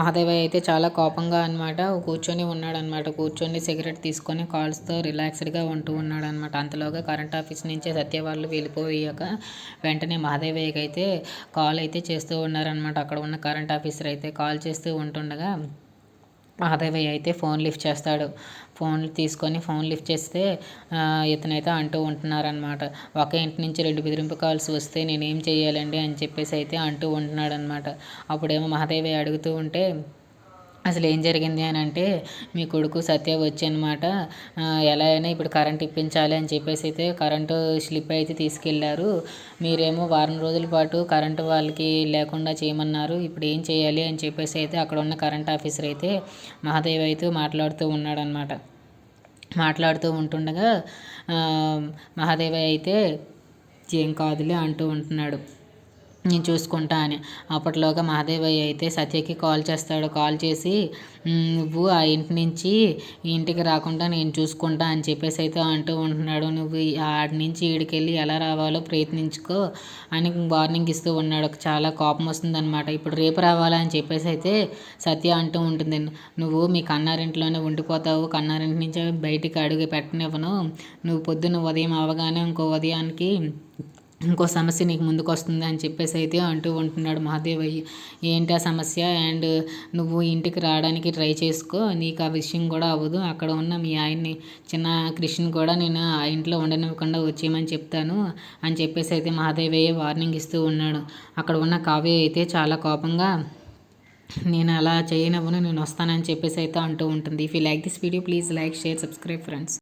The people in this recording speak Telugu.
మహాదేవయ్య అయితే చాలా కోపంగా అనమాట కూర్చొని ఉన్నాడనమాట కూర్చొని సిగరెట్ తీసుకొని కాల్స్తో రిలాక్స్డ్గా ఉంటూ ఉన్నాడనమాట అంతలోగా కరెంట్ ఆఫీస్ నుంచి సత్య వాళ్ళు వెళ్ళిపోయాక వెంటనే మహాదేవయ్యకి అయితే కాల్ అయితే చేస్తూ ఉన్నారనమాట అక్కడ ఉన్న కరెంట్ ఆఫీసర్ అయితే కాల్ చేస్తూ ఉంటుండగా మహాదేవయ్య అయితే ఫోన్ లిఫ్ట్ చేస్తాడు. ఫోన్ తీసుకొని ఫోన్ లిఫ్ట్ చేస్తే ఇతనైతే అంటూ ఉంటున్నారనమాట ఒక ఇంటి నుంచి రెండు బెదిరింపు కాల్స్ వస్తే నేనేం చేయాలండి? అని చెప్పేసి అయితే అంటూ ఉంటున్నాడనమాట అప్పుడేమో మహాదేవయ్య అడుగుతూ ఉంటే అసలు ఏం జరిగింది అని అంటే మీ కొడుకు సత్య వచ్చి అనమాట ఎలా అయినా ఇప్పుడు కరెంట్ ఇప్పించాలి అని చెప్పేసి అయితే కరెంటు స్లిప్ అయితే తీసుకెళ్ళారు. మీరేమో వారం రోజుల పాటు కరెంటు వాళ్ళకి లేకుండా చేయమన్నారు. ఇప్పుడు ఏం చేయాలి అని చెప్పేసి అయితే అక్కడ ఉన్న కరెంట్ ఆఫీసర్ అయితే మహాదేవ్ అయితే మాట్లాడుతూ ఉన్నాడనమాట. మాట్లాడుతూ ఉంటుండగా మహాదేవ అయితే ఏం కాదులే అంటూ ఉంటున్నాడు. నేను చూసుకుంటా అని. అప్పట్లోగా మహాదేవయ్య అయితే సత్యకి కాల్ చేస్తాడు. కాల్ చేసి నువ్వు ఆ ఇంటి నుంచి ఇంటికి రాకుండా నేను చూసుకుంటా అని చెప్పేసి అయితే అంటూ ఉంటున్నాడు. నువ్వు ఆడి నుంచి ఈడికెళ్ళి ఎలా రావాలో ప్రయత్నించుకో అని వార్నింగ్ ఇస్తూ ఉన్నాడు. చాలా కోపం వస్తుందన్నమాట. ఇప్పుడు రేపు రావాలా అని చెప్పేసి అయితే సత్య అంటూ ఉంటుంది. నువ్వు మీ కన్నారింట్లోనే ఉండిపోతావు. కన్నారింటి నుంచి బయటికి అడుగు పెట్టనివ్వను. నువ్వు పొద్దున్న ఉదయం అవగానే ఇంకో ఉదయానికి ఇంకో సమస్య నీకు ముందుకు వస్తుంది అని చెప్పేసి అయితే అంటూ ఉంటున్నాడు మహాదేవయ్య ఏంటి ఆ సమస్య? అండ్ నువ్వు ఇంటికి రావడానికి ట్రై చేసుకో. నీకు ఆ విషయం కూడా అవ్వదు. అక్కడ ఉన్న మీ ఆయన్ని చిన్న కృష్ణ కూడా నేను ఆ ఇంట్లో ఉండనివ్వకుండా వచ్చేయమని చెప్తాను అని చెప్పేసి అయితే మహాదేవయ్య వార్నింగ్ ఇస్తూ ఉన్నాడు. అక్కడ ఉన్న కావ్య అయితే చాలా కోపంగా నేను అలా చేయనవ్వను నేను వస్తానని చెప్పేసి అయితే అంటూ ఉంటుంది. If you like this video please like share subscribe friends